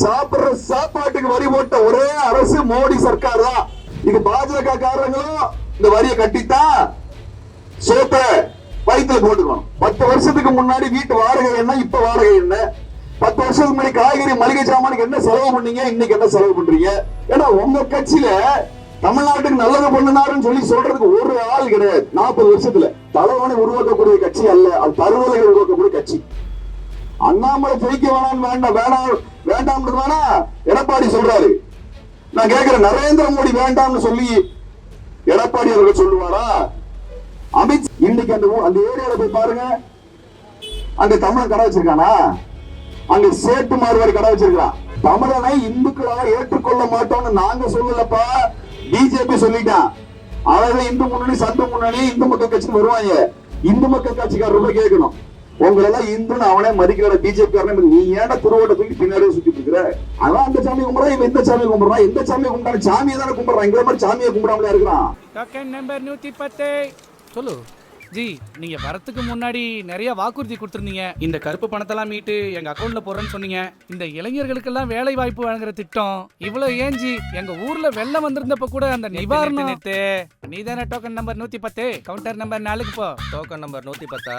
சாப்பிடுற சாப்பாட்டுக்கு வரி போட்ட ஒரே அரசு மோடி சர்க்கார்? தான் இது பாஜக காரங்களும் இந்த வரியை கட்டித்தான் சோத்த வயிற்றுல போட்டுக்கணும். பத்து வருஷத்துக்கு முன்னாடி வீட்டு வாடகை என்ன இப்ப வாடகை என்ன? பத்து வருஷத்துக்கு முன்னாடி காய்கறி மளிகை சாமானுக்கு என்ன செலவு பண்ணீங்க இன்னைக்கு என்ன செலவு பண்றீங்க? ஏன்னா உங்க கட்சியில தமிழ்நாட்டுக்கு நல்லது பண்ணினாருன்னு சொல்லி சொல்றதுக்கு ஒரு ஆள் கிடையாது. நாற்பது வருஷத்துல. தலைவனை உருவாக்கக்கூடிய கட்சி அல்ல. அது தருவலை உருவாக்கக்கூடிய கட்சி. அண்ணாமலை ஜெயிக்க வேணாம் வேண்டாம் வேணாம் வேண்டாம் வேணா எடப்பாடி சொல்றாரு. நான் கேட்கிறேன் நரேந்திர மோடி வேண்டாம்னு சொல்லி எடப்பாடி அவர்கள் சொல்லுவாரா? அமித் இன்னைக்கு அந்த அந்த ஏரியால போய் பாருங்க. அங்க தமிழன் கடை வச்சிருக்கானா? அங்க சேட்டு மாறுவாரி கடை வச்சிருக்கான் தமிழனை இந்துக்களாக ஏற்றுக்கொள்ள மாட்டோம்னு நாங்க சொல்லலப்பா. பிஜேபி சொல்லிட்டான். அழகா இந்து முன்னணி சந்த முன்னணி இந்து மக்கள் கட்சி வருவாங்க. இந்து மக்கள் கட்சிக்காரர் ரொம்ப கேட்கணும் உங்களெல்லாம் இந்துன்னு அவனே மதிக்கிற பிஜேபி காரனே நீ ஏன்டா திருவோட்ட தூக்கி பின்னாடியே சுத்திட்டு இருக்கிற? அவன் அந்த சாமி கும்பிடுறான் இவன் இந்த சாமி கும்பிடுறான் எந்த சாமி கும்பிட்டாலும் சாமியை தானே கும்பிடுறான். எங்களை மாதிரி சாமியை கும்பிடாமலே இருக்கிறான். டோக்கன் நம்பர் நூத்தி பத்து சொல்லு. ஜி நீங்க வரத்துக்கு முன்னாடி நிறைய வாக்குறுதி கொடுத்திருந்தீங்க. இந்த கருப்பு பணத்தெல்லாம் மீட்டு எங்க அக்கௌண்ட்ல போடுறேன்னு சொன்னீங்க. இந்த இளைஞர்களுக்கெல்லாம் வேலை வாய்ப்பு வழங்குற திட்டம். இவ்வளவு ஏன் ஜி? எங்க ஊர்ல வெள்ளம் வந்திருந்தப்ப கூட அந்த நிவாரணம். நீ தானே டோக்கன் நம்பர் நூத்தி பத்து கவுண்டர் நம்பர் நாலுக்கு போ. டோக்கன் நம்பர் நூத்தி பத்தா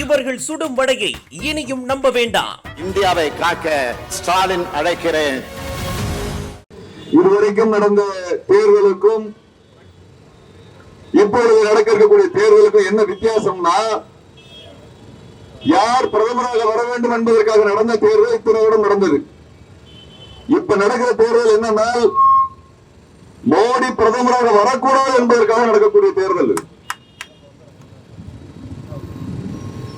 இவர்கள் சுடும் வடையை இனியும் நம்ப வேண்டாம். இந்தியாவை காக்க ஸ்டாலின் அழைக்கிறேன். இதுவரைக்கும் நடந்த தேர்தலுக்கும் இப்பொழுது நடக்க இருக்கக்கூடிய தேர்தலுக்கும் என்ன வித்தியாசம்னா யார் பிரதமராக வர வேண்டும் என்பதற்காக நடந்த தேர்தல் இத்தனை வருடம் நடந்தது. இப்ப நடக்கிற தேர்தல் என்னன்னா மோடி பிரதமராக வரக்கூடாது என்பதற்காக நடக்கக்கூடிய தேர்தல் இது.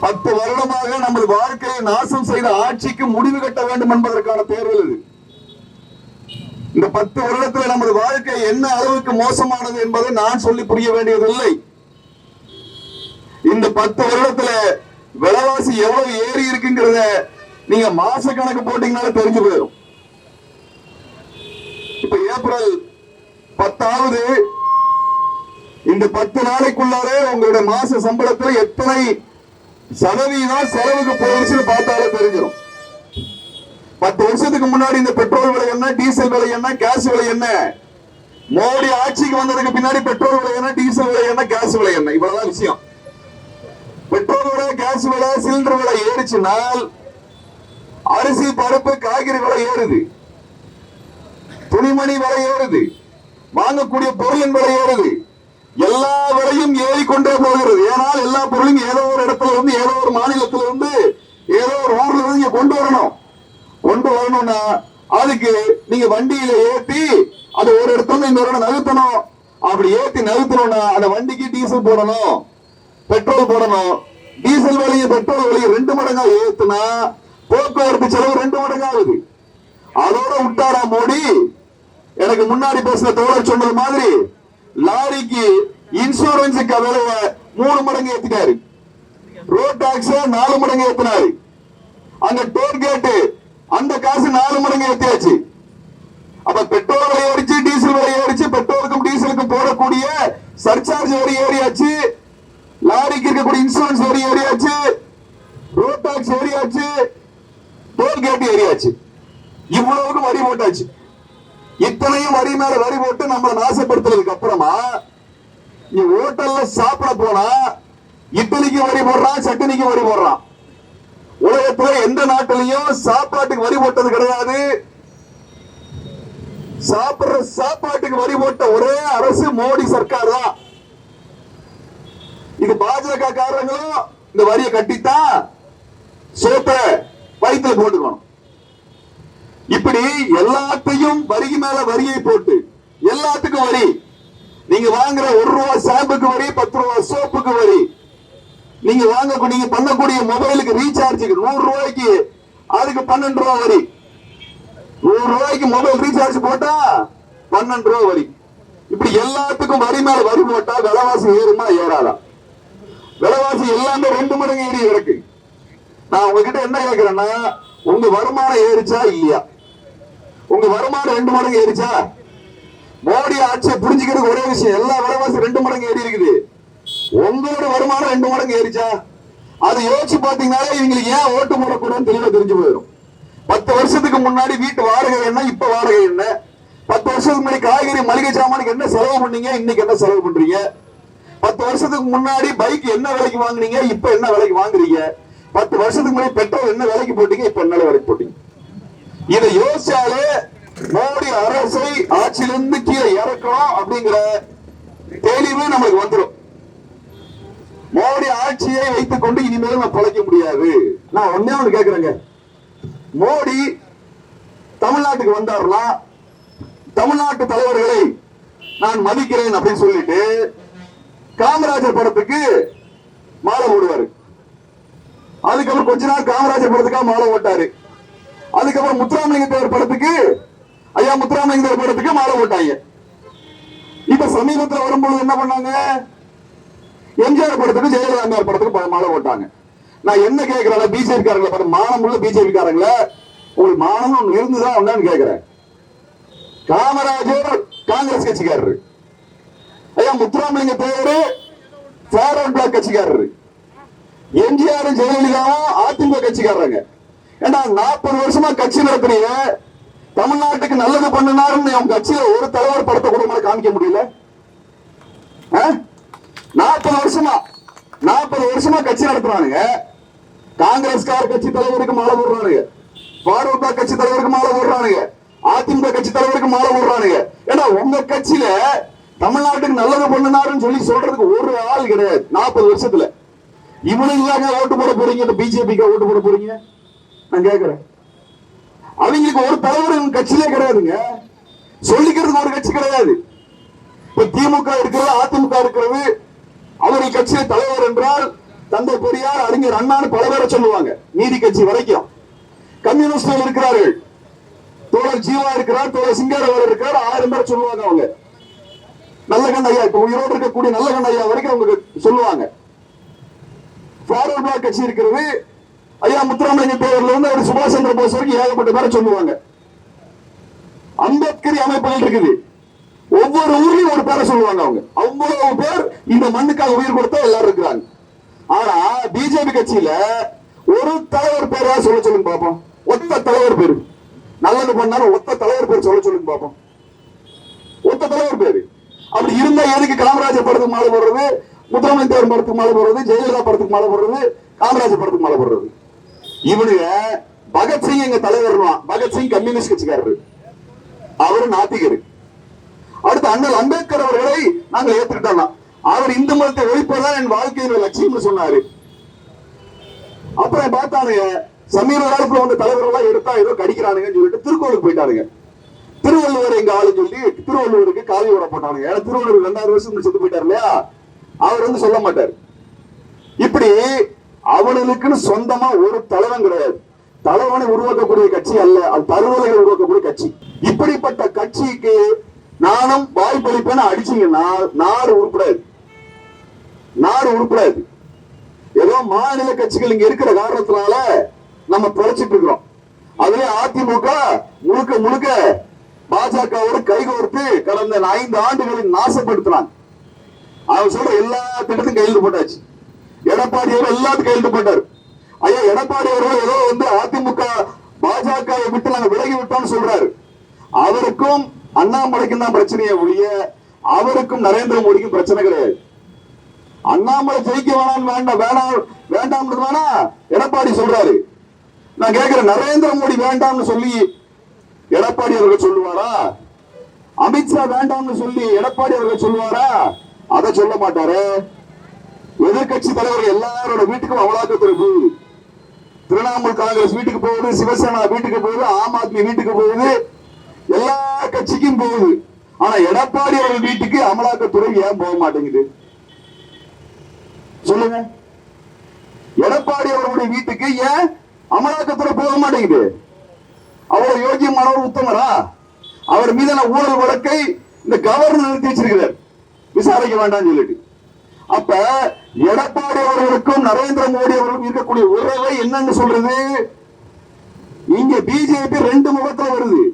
பத்து வருடமாக நமது வாழ்க்கையை நாசம் செய்த ஆட்சிக்கு முடிவு கட்ட வேண்டும் என்பதற்கான தேர்தல் இது. இந்த பத்து வருடத்தில் நமது வாழ்க்கை என்ன அளவுக்கு மோசமானது என்பதை நான் சொல்லி புரிய வேண்டியதில்லை. இந்த பத்து வருடத்துல விலைவாசி எவ்வளவு ஏறி இருக்குங்கிறத நீங்க மாச கணக்கு போட்டீங்கனால தெரிஞ்சு போயிடும். இப்ப ஏப்ரல் பத்தாவது இந்த பத்து நாளைக்குள்ளாரே உங்களுடைய மாச சம்பளத்துல எத்தனை சதவீதம் செலவுக்கு போயிடுச்சுன்னு பார்த்தாலே தெரிஞ்சிடும் பத்து வருஷத்துக்கு முன்னாடி இந்த பெட்ரோல் விலை என்ன டீசல் விலை என்ன கேஸ் விலை என்ன? மோடி ஆட்சிக்கு வந்ததுக்கு பின்னாடி பெட்ரோல் விலை என்ன டீசல் விலை என்ன கேஸ் விலை என்ன? இவ்வளவுதான் விஷயம். பெட்ரோல் விலை கேஸ் விலை சிலிண்டர் விலை ஏறிச்சுனால் அரிசி பருப்பு காய்கறி விலை ஏறுது. துணிமணி விலை ஏறுது. வாங்கக்கூடிய பொருளின் விலை ஏறுது. எல்லா மாறிக்கொண்டே போகிறது. ஏனால் எல்லா பொருளும் ஏதோ ஒரு இடத்துல இருந்து ஏதோ ஒரு மாநிலத்துல இருந்து ஏதோ ஒரு ஊர்ல இருந்து நீங்க கொண்டு வரணும். கொண்டு வரணும்னா அதுக்கு நீங்க வண்டியில ஏத்தி அது ஒரு இடத்துல இருந்து இன்னொரு நகர்த்தணும். அப்படி ஏத்தி நகர்த்தணும்னா அந்த வண்டிக்கு டீசல் போடணும் பெட்ரோல் போடணும். டீசல் விலையை பெட்ரோல் விலையை ரெண்டு மடங்கா ஏத்துனா போக்குவரத்து செலவு ரெண்டு மடங்கு ஆகுது. அதோட விட்டாரா மோடி எனக்கு முன்னாடி பேசின தோழர் சொன்னது மாதிரி லாரிக்கு இன்சூரன்ஸுக்கு விலைய மூணு மடங்கு ஏத்திட்டாரு. ரோட் டாக்ஸ் நாலு மடங்கு ஏத்தினாரு. அந்த டோல் கேட்டு அந்த காசு நாலு மடங்கு ஏத்தியாச்சு. அப்ப பெட்ரோல் விலை ஏறிச்சு டீசல் விலை ஏறிச்சு பெட்ரோலுக்கும் டீசலுக்கும் போடக்கூடிய சர்சார்ஜ் வரி ஏறியாச்சு. லாரிக்கு இருக்கக்கூடிய இன்சூரன்ஸ் வரி ஏறியாச்சு. ரோட் டாக்ஸ் ஏறியாச்சு. டோல் கேட் ஏறியாச்சு. இவ்வளவுக்கு வரி போட்டாச்சு. இத்தனையும் வரி மேல வரி போட்டு நம்மளை நாசப்படுத்துறதுக்கு அப்புறமா நீ ஹோட்டல்ல சாப்பிட போனா இட்லிக்கு வரி போடுறான் சட்னிக்கு வரி போடுறான். உலகத்துல எந்த நாட்டிலையும் சாப்பாட்டுக்கு வரி போட்டது கிடையாது. சாப்பிடுற சாப்பாட்டுக்கு வரி போட்ட ஒரே அரசு மோடி சர்க்கார் தான். இது பாஜக காரங்களும் இந்த வரியை கட்டித்தான் சோத்த வயிற்றுல போட்டுக்கணும். இப்படி எல்லாத்தையும் வரிக்கு மேல வரியை போட்டு எல்லாத்துக்கும் வரி. நீங்க வாங்குற ஒரு ரூபா ஷாம்புக்கு வரி பத்து ரூபா சோப்புக்கு வரி. நீங்க வாங்க நீங்க பண்ணக்கூடிய மொபைலுக்கு ரீசார்ஜுக்கு நூறு ரூபாய்க்கு அதுக்கு பன்னெண்டு ரூபா வரி. நூறு ரூபாய்க்கு மொபைல் ரீசார்ஜ் போட்டா பன்னெண்டு ரூபா வரி. இப்படி எல்லாத்துக்கும் வரி மேல வரி போட்டா விலைவாசி ஏறுமா ஏறாதா? விலைவாசி எல்லாமே ரெண்டு மடங்கு ஏறி இருக்கு நான் உங்ககிட்ட என்ன கேட்கிறேன்னா உங்க வருமானம் ஏறிச்சா இல்லையா? உங்க வருமானம் ரெண்டு மடங்கு ஏறிச்சா மோடி ஆட்சியை புரிஞ்சுக்கிறதுக்கு ஒரே விஷயம் எல்லா விலைவாசி ரெண்டு மடங்கு ஏறி இருக்குது. உங்களோட வருமானம் ரெண்டு மடங்கு ஏறிச்சா? அது யோசிச்சு பாத்தீங்கன்னாலே இவங்களுக்கு ஏன் ஓட்டு போடக்கூடாதுன்னு தெளிவா தெரிஞ்சு போயிடும். பத்து வருஷத்துக்கு முன்னாடி வீட்டு வாடகை என்ன இப்ப வாடகை என்ன? பத்து வருஷத்துக்கு முன்னாடி காய்கறி மளிகை சாமானுக்கு என்ன செலவு பண்ணீங்க இன்னைக்கு என்ன செலவு பண்றீங்க? பத்து வருஷத்துக்கு முன்னாடி பைக் என்ன விலைக்கு வாங்குனீங்க இப்ப என்ன விலைக்கு வாங்குறீங்க? பத்து வருஷத்துக்கு முன்னாடி பெட்ரோல் என்ன விலைக்கு போட்டீங்க இப்ப என்ன விலைக்கு போட்டீங்க? இதை யோசிச்சாலே மோடி அரசை ஆட்சியிலிருந்து கீழே இறக்கணும் அப்படிங்கிற தெளிவு நமக்கு வந்துடும் மோடி ஆட்சியை வைத்துக் கொண்டு இனிமேல் நான் பிழைக்க முடியாது. நான் ஒன்னே ஒண்ணு கேட்கிறேங்க மோடி தமிழ்நாட்டுக்கு வந்தாருன்னா தமிழ்நாட்டு தலைவர்களை நான் மதிக்கிறேன் அப்படின்னு சொல்லிட்டு காமராஜர் படத்துக்கு மாலை போடுவாரு. அதுக்கப்புறம் கொஞ்ச நாள் காமராஜர் படத்துக்காக மாலை ஓட்டாரு. அதுக்கப்புறம் முத்துராமலிங்க தேவர் படத்துக்கு ஐயா முத்துராமலிங்கர் படத்துக்கு மாலை போட்டாங்க. இப்ப சமீபத்துல வரும்பொழுது என்ன பண்ணாங்க? எம்ஜிஆர் படத்துக்கு ஜெயலலிதா அம்மையார் படத்துக்கு மாலை போட்டாங்க. நான் என்ன கேட்கிறேன் பிஜேபி காரங்களை பார்த்து மானம் உள்ள பிஜேபி காரங்கள உங்களுக்கு மானம் ஒண்ணு இருந்துதான் ஒண்ணான்னு கேட்கிறேன் காமராஜர் காங்கிரஸ் கட்சிக்காரரு. ஐயா முத்துராமலிங்க தேவர் ஃபார்வர்ட் பிளாக் கட்சிக்காரரு. எம்ஜிஆர் ஜெயலலிதாவும் அதிமுக கட்சிக்காரங்க ஏன்னா நாற்பது வருஷமா கட்சி நடத்துறீங்க. தமிழ்நாட்டுக்கு நல்லது பண்ணினாருன்னு அவங்க கட்சியில ஒரு தலைவர் படத்தை கூட உங்களால காமிக்க முடியல. நாற்பது வருஷமா நாற்பது வருஷமா கட்சி நடத்துறானுங்க. காங்கிரஸ்கார கட்சி தலைவருக்கு மாலை போடுறானுங்க. பாரூட்டா கட்சி தலைவருக்கு மாலை போடுறானுங்க. அதிமுக கட்சி தலைவருக்கு மாலை போடுறானுங்க. ஏன்னா உங்க கட்சியில தமிழ்நாட்டுக்கு நல்லது பண்ணினாருன்னு சொல்லி சொல்றதுக்கு ஒரு ஆள் கிடையாது. நாற்பது வருஷத்துல. இவனுக்கு ஓட்டு போட போறீங்க இந்த பிஜேபிக்கு ஓட்டு போட போறீங்க? நான் கேக்குறேன். அவங்களுக்கு ஒரு தலைவர் கட்சியிலே கிடையாதுங்க. சொல்லிக்கிறதுக்கு ஒரு கட்சி கிடையாது. இப்ப திமுக இருக்கிறது அதிமுக இருக்கிறது அவரை கட்சியை தலைவர் என்றால் தந்தை பெரியார் அறிஞர் அண்ணான்னு பல பேரை சொல்லுவாங்க நீதி கட்சி வரைக்கும். கம்யூனிஸ்டுகள் இருக்கிறார்கள். தோழர் ஜீவா இருக்கிறார் தோழர் சிங்காரவர் இருக்கிறார் ஆயிரம் பேர் சொல்லுவாங்க அவங்க. நல்ல கண்ணையா இப்ப உயிரோடு இருக்கக்கூடிய நல்ல கண்ணையா வரைக்கும் அவங்க சொல்லுவாங்க. ஃபார்வர்ட் பிளாக் கட்சி இருக்கிறது ஐயா முத்துராமலிங்க தேவர்ல இருந்து அவர் சுபாஷ் சந்திர போஸ் வரைக்கும் ஏகப்பட்ட பேரை சொல்லுவாங்க. அம்பேத்கரி அமைப்புகள் இருக்குது. ஒவ்வொரு ஊர்லயும் ஒரு பேரை சொல்லுவாங்க அவங்க. அவ்வளவு பேர் இந்த மண்ணுக்காக உயிர் கொடுத்த எல்லாரும் இருக்கிறாங்க. ஆனா பிஜேபி கட்சியில ஒரு தலைவர் பேரா சொல்ல சொல்லுங்க பாப்போம். ஒத்த தலைவர் பேரு. நல்லது பண்ணாலும் ஒத்த தலைவர் பேர் சொல்ல சொல்லுங்க பாப்போம். ஒத்த தலைவர் பேரு. அப்படி இருந்தா எதுக்கு காமராஜர் படத்துக்கு மாலை போடுறது? முத்துராமலிங்க தேவர் படத்துக்கு மாலை போடுறது? ஜெயலலிதா படத்துக்கு மாலை போடுறது? காமராஜர் படத்துக்கு மாலை போடுறது. இவனுங்க பகத்சிங் எங்க தலைவர் பகத்சிங் கம்யூனிஸ்ட் கட்சிக்காரரு. அவரு நாத்திகரு. அடுத்து அண்ணல் அம்பேத்கர் அவர்களை நாங்கள் ஏத்துக்கிட்டோம் அவர் இந்து மதத்தை ஒழிப்பதான் என் வாழ்க்கையின் லட்சியம்னு சொன்னாரு. அப்புறம் பார்த்தானுங்க சமீப காலத்துல வந்து தலைவர்கள் எடுத்தா ஏதோ கடிக்கிறானுங்கன்னு சொல்லிட்டு திருக்கோளுக்கு போயிட்டானுங்க. திருவள்ளுவர் எங்க ஆளு சொல்லி திருவள்ளுவருக்கு காவி ஓட போட்டானுங்க. ஏன்னா திருவள்ளுவர் ரெண்டாயிரம் வருஷம் செத்து போயிட்டாரு இல்லையா? அவர் வந்து சொல்ல மாட்டார். இப்படி அவனுக்குன்னு சொந்தமா ஒரு தலைவன் கிடையாது. தலைவனை உருவாக்கக்கூடிய கட்சி அல்ல அது பருவலைகள் உருவாக்கக்கூடிய கட்சி. இப்படிப்பட்ட கட்சிக்கு நானும் வாய்ப்பளிப்பேன்னு அடிச்சீங்கன்னா நாடு உருப்படாது. நாடு உருப்படாது. ஏதோ மாநில கட்சிகள் இங்க இருக்கிற காரணத்தினால நம்ம பிழைச்சிட்டு இருக்கிறோம். அதுவே அதிமுக முழுக்க முழுக்க பாஜகவோடு கைகோர்த்து கடந்த ஐந்து ஆண்டுகளில் நாசப்படுத்தினான் அவன் சொல்ற எல்லா திட்டத்தையும் கையில் போட்டாச்சு. எடப்பாடியவர் எல்லாத்துக்கும் கையெழுத்து போட்டார். ஐயா எடப்பாடி அவர்கள் ஏதோ வந்து அதிமுக பாஜக விட்டு நாங்க விலகி விட்டோம்னு சொல்றாரு. அவருக்கும் அண்ணாமலைக்கும் தான் பிரச்சனையே ஒழிய அவருக்கும் நரேந்திர மோடிக்கும் பிரச்சனை கிடையாது. அண்ணாமலை ஜெயிக்க வேணாம் வேண்டாம் வேணாம் வேண்டாம்ன்றது வேணா எடப்பாடி சொல்றாரு. நான் கேட்கிறேன் நரேந்திர மோடி வேண்டாம்னு சொல்லி எடப்பாடி அவர்கள் சொல்லுவாரா? அமித்ஷா வேண்டாம்னு சொல்லி எடப்பாடி அவர்கள் சொல்லுவாரா? அதை சொல்ல மாட்டாரு. எதிர்கட்சி தலைவர்கள் எல்லாரோட வீட்டுக்கும் அமலாக்கத்துறை போகுது திரிணாமுல் காங்கிரஸ் வீட்டுக்கு போகுது சிவசேனா வீட்டுக்கு போகுது ஆம் ஆத்மி வீட்டுக்கு போகுது. எல்லா கட்சிக்கும் போகுது. ஆனா எடப்பாடி அவர்கள் வீட்டுக்கு அமலாக்கத்துறை ஏன் போக மாட்டேங்குது? சொல்லுங்க. எடப்பாடி அவர்களுடைய வீட்டுக்கு ஏன் அமலாக்கத்துறை போக மாட்டேங்குது? அவ்வளவு யோகியமானவர் உத்தமரா? அவர் மீதான ஊழல் வழக்கை இந்த கவர்னர் நிறுத்தி வச்சிருக்கிறார். விசாரிக்க வேண்டாம்னு சொல்லிட்டு. அப்ப எடப்பாடி அவர்களுக்கும் நரேந்திர மோடி அவர்களுக்கும் இருக்கக்கூடிய உறவை என்னன்னு சொல்றது? இங்க பிஜேபி ரெண்டு முகத்துல வருது.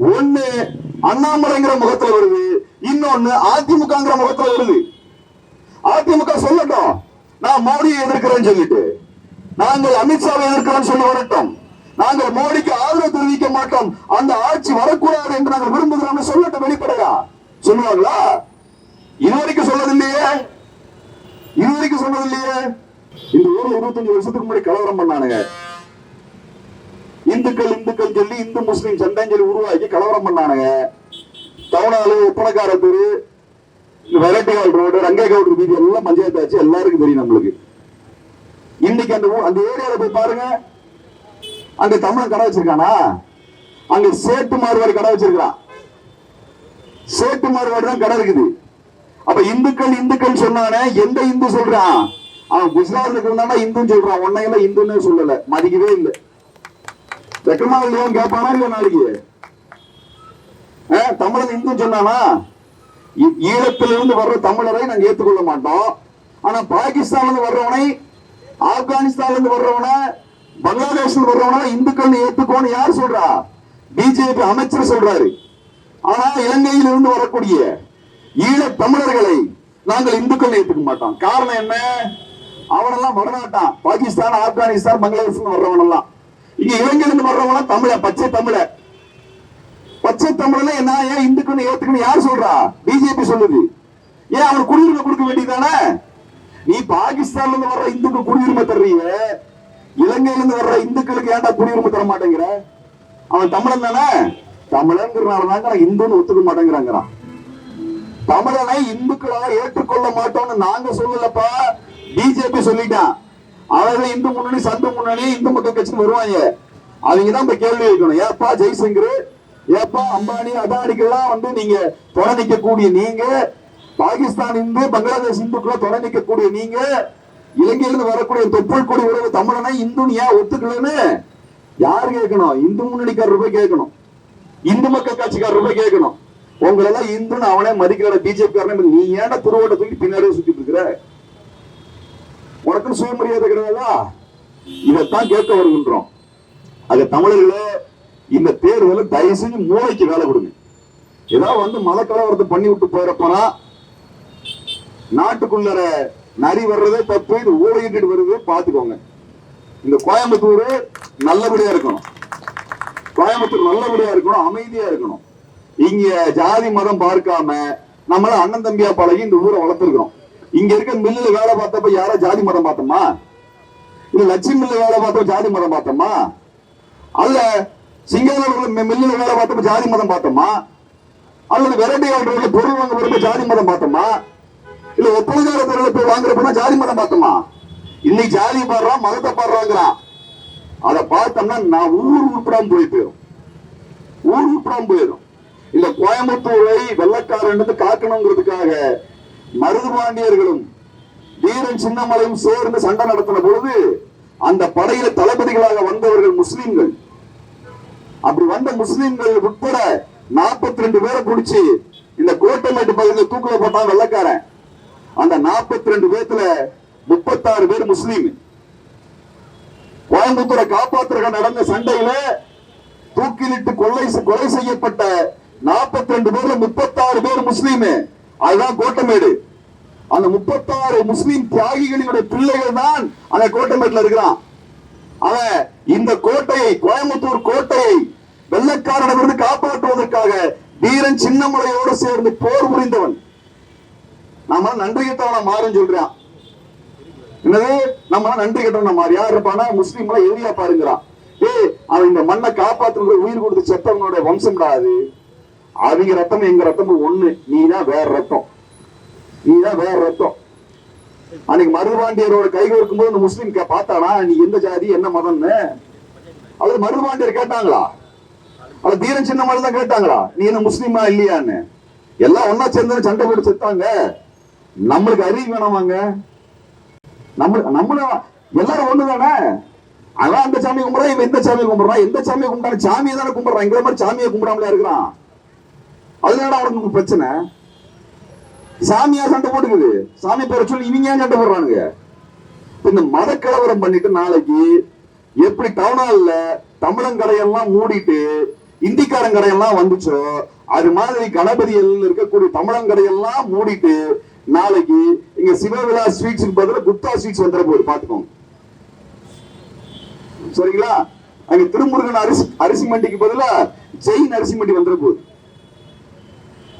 ஒண்ணு அண்ணாமலைங்கிற முகத்துல வருது. இன்னொன்னு அதிமுகங்கிற முகத்துல வருது. அதிமுக சொல்லட்டும் நான் மோடியை எதிர்க்கிறேன்னு சொல்லிட்டு. நாங்கள் அமித்ஷாவை எதிர்க்கிறோம் சொல்லி வரட்டும். நாங்கள் மோடிக்கு ஆதரவு தெரிவிக்க மாட்டோம். அந்த ஆட்சி வரக்கூடாது என்று நாங்கள் விரும்புகிறோம் சொல்லட்டும் வெளிப்படையா. சொல்லுவாங்களா? இது வரைக்கும் சொன்னது இல்லையே? இந்த ஊர்ல இருபத்தஞ்சு வருஷத்துக்கு முன்னாடி கலவரம் பண்ணானுங்க. இந்துக்கள் இந்துக்கள் சொல்லி இந்து முஸ்லீம் சண்டைன்னு சொல்லி உருவாக்கி கலவரம் பண்ணானுங்க. தவணாலு ஒப்பனக்காரத்தூர் தெரு வெரைட்டிகால் ரோடு ரங்கேகவுடர் வீதி எல்லாம் பஞ்சாயத்து ஆச்சு. எல்லாருக்கும் தெரியும் நம்மளுக்கு. இன்னைக்கு அந்த அந்த ஏரியால போய் பாருங்க. அங்க தமிழன் கடை வச்சிருக்கானா? அங்க சேட்டு மாறுவாடி கடை வச்சிருக்கான் சேட்டு மாறுவாடி தான் கடை இருக்குது. அப்ப இந்துக்கள் இந்துக்கள் சொன்னானே எந்த இந்து சொல்றான்? அவன் குஜராத்ல இருந்தானா இந்துன்னு சொல்றான். உன்னையெல்லாம் இந்துன்னு சொல்லல. மதிக்கவே இல்லை. வெக்கமா இல்லையா? கேட்பானா இல்ல நாளைக்கு. ஆ, தமிழன் இந்து சொன்னானா? ஈ- ஈழத்திலிருந்து வர்ற தமிழரை நாங்க ஏத்துக்கொள்ள மாட்டோம். ஆனா பாகிஸ்தான்ல இருந்து வர்றவனை ஆப்கானிஸ்தான்ல இருந்து வர்றவன பங்களாதேஷ்ல வர்றவன இந்துக்கள் ஏத்துக்கோன்னு யார் சொல்றா? பிஜேபி அமைச்சர் சொல்றாரு. ஆனா இலங்கையில இருந்து வரக்கூடிய ஈழ தமிழர்களை நாங்கள் இந்துக்கள் ஏத்துக்க மாட்டோம். காரணம் என்ன? அவனெல்லாம் வரமாட்டான் பாகிஸ்தான் ஆப்கானிஸ்தான் பங்களாதேஷ் வர்றவன் எல்லாம் இங்க இலங்கையில இருந்து தமிழ பச்சை தமிழ. பச்சை தமிழ்ல என்ன ஏன் இந்துக்குன்னு ஏத்துக்கணும் யார் சொல்றா? பிஜேபி சொல்லுது. ஏன் அவன் குடியுரிமை கொடுக்க வேண்டியதானே நீ பாகிஸ்தான்ல இருந்து வர்ற இந்துக்கு குடியுரிமை தர்றீங்க. இலங்கையில இருந்து வர்ற இந்துக்களுக்கு ஏன்டா குடியுரிமை தர மாட்டேங்கிற அவன் தமிழன் தானே? தமிழங்கிறனால தாங்க இந்துன்னு ஒத்துக்க மாட்டேங்கிறாங்கிறான். தமிழனை இந்துக்களாக ஏற்றுக்கொள்ள மாட்டோம்னு நாங்க சொல்லலப்பா. பிஜேபி சொல்லிட்டான். அவர்கள் இந்து முன்னணி சந்த முன்னணி இந்து மக்கள் கட்சின்னு வருவாங்க. அவங்க தான் இப்ப கேள்வி வைக்கணும் ஏப்பா ஜெய்சங்கர்? ஏப்பா அம்பானி அதானிக்கெல்லாம் வந்து நீங்க துணை நிற்கக்கூடிய நீங்க பாகிஸ்தான் இந்து பங்களாதேஷ் இந்துக்களை துணை நிற்கக்கூடிய நீங்க இலங்கையிலிருந்து வரக்கூடிய தொப்புள் கொடி உறவு தமிழனை இந்துன்னு ஏன் ஒத்துக்கலன்னு யார் கேட்கணும்? இந்து முன்னணிக்காரர் போய் கேட்கணும். இந்து மக்கள் கட்சிக்காரர் போய் கேட்கணும். உங்களெல்லாம் இந்துன்னு அவனே மதிக்கிற பிஜேபி நீ ஏன்டா துருவோட்ட தூக்கி பின்னாடியே சுத்திட்டு இருக்கிற? உனக்கு சுயமரியாதை கிடையாதா? இதைத்தான் கேட்க வருகின்றோம். அது தமிழர்களே இந்த தேர்தல தயவு செஞ்சு மூளைக்கு வேலை கொடுங்க. ஏதாவது வந்து மத கலவரத்தை பண்ணி விட்டு போயிடப்போனா நாட்டுக்குள்ளற நரி வர்றதே தப்பு இது ஊழையிட்டு வருது பாத்துக்கோங்க இந்த கோயம்புத்தூர் நல்லபடியா இருக்கணும். கோயம்புத்தூர் நல்லபடியா இருக்கணும் அமைதியா இருக்கணும். இங்க ஜாதி மதம் பார்க்காம நம்மள அண்ணன் தம்பியா பழகி இந்த ஊரை வளர்த்துருக்கிறோம். இங்க இருக்க மில்லுல வேலை பார்த்தப்ப யாரா ஜாதி மதம் பார்த்தோமா? இல்ல லட்சுமி மில்லு வேலை பார்த்தப்ப ஜாதி மதம் பார்த்தோமா? அல்ல சிங்கானூர்ல மில்லுல வேலை பார்த்தப்ப ஜாதி மதம் பார்த்தோமா? அல்லது வெரைட்டி ஆர்டர்ல பொருள் வாங்க வரப்ப ஜாதி மதம் பார்த்தோமா? இல்ல ஒப்பந்தக்கார பொருளை போய் வாங்குறப்ப ஜாதி மதம் பார்த்தோமா? இன்னைக்கு ஜாதி பாடுறான் மதத்தை பாடுறாங்கிறான் அதை பார்த்தோம்னா நான் ஊர் உட்படாம போய் போயிடும் ஊர் உட்படாம போயிடும் இல்ல கோயம்புத்தூரை வெள்ளக்காரன் காக்கணுங்கிறதுக்காக மருதுபாண்டியர்களும் வீரன் சின்னமலையும் சேர்ந்து சண்டை நடத்தின பொழுது அந்த படையில தளபதிகளாக வந்தவர்கள் முஸ்லிம்கள். அப்படி வந்த முஸ்லிம்கள் உட்பட 42 ரெண்டு பேரை பிடிச்சி இந்த கோட்டமேட்டு பகுதியில் தூக்கில போட்டான் வெள்ளக்காரன். அந்த 42 ரெண்டு பேர்த்துல முப்பத்தாறு பேர் முஸ்லீம். கோயம்புத்தூரை காப்பாற்றுகிற நடந்த சண்டையில தூக்கிலிட்டு கொலை கொலை செய்யப்பட்ட 42 ரெண்டு பேர்ல முப்பத்தாறு பேர் முஸ்லீம். அதுதான் கோட்டமேடு. அந்த முப்பத்தாறு முஸ்லீம் தியாகிகளினுடைய பிள்ளைகள் தான் அந்த கோட்டமேட்டுல இருக்கிறான். அவன் இந்த கோட்டையை கோயம்புத்தூர் கோட்டையை வெள்ளக்காரனிடமிருந்து காப்பாற்றுவதற்காக வீரன் சின்னமலையோடு சேர்ந்து போர் புரிந்தவன். நாம நன்றி கெட்டவன மாறும் சொல்றான். என்னது? நம்ம நன்றி கெட்டவன மாறி. யார் இருப்பானா முஸ்லீம்லாம் எதிரியா பாருங்கிறான். ஏய் அவன் இந்த மண்ணை காப்பாற்றுறது உயிர் கொடுத்து செத்தவனுடைய வம்சம்டா அது? அவங்க ரத்தம் எங்க ரத்தம்? ஒண்ணு. நீ தான் வேற ரத்தம். நீ தான் வேற ரத்தம். அன்னைக்கு மருதுபாண்டியரோட கை கோர்க்கும் போது அந்த முஸ்லீம் பார்த்தானா நீ எந்த ஜாதி என்ன மதம்னு? அவர் மருதுபாண்டியர் கேட்டாங்களா? அவர் தீரன் சின்ன மாதிரி தான் கேட்டாங்களா? நீ என்ன முஸ்லீமா இல்லையான்னு? எல்லாம் ஒன்னா சேர்ந்து சண்டை போட்டு செத்தாங்க. நம்மளுக்கு அறிவு வேணாமாங்க நம்ம நம்மள எல்லாரும் ஒண்ணுதானே அதான் அந்த சாமி கும்பிடுறான் இவன் இந்த சாமி கும்பிடுறான் எந்த சாமி கும்பிட்டாலும் சாமியை தானே கும்பிடுறான். இந்த மாதிரி சாமியை கும்பிடாமலே இருக்கிறான். அதனால அவனுக்கு பிரச்சனை. சாமியா சண்டை போட்டுக்குது. சாமி பேர சொல்லி இவங்க ஏன் சண்டை போடுறானுங்க? இந்த மத கலவரம் பண்ணிட்டு நாளைக்கு எப்படி டவுனால தமிழன் கடையெல்லாம் மூடிட்டு இந்திக்காரன் கடையெல்லாம் வந்துச்சோ அது மாதிரி கணபதியில் இருக்கக்கூடிய தமிழன் கடையெல்லாம் மூடிட்டு நாளைக்கு இங்க சிவவிழா ஸ்வீட்ஸுக்கு பதிலா குப்தா ஸ்வீட்ஸ் வந்துட போகுது பாத்துக்கோங்க சரிங்களா? அங்க திருமுருகன் அரிசி அரிசி மண்டிக்கு பதிலா ஜெயின் அரிசி மண்டி வந்துட போகுது.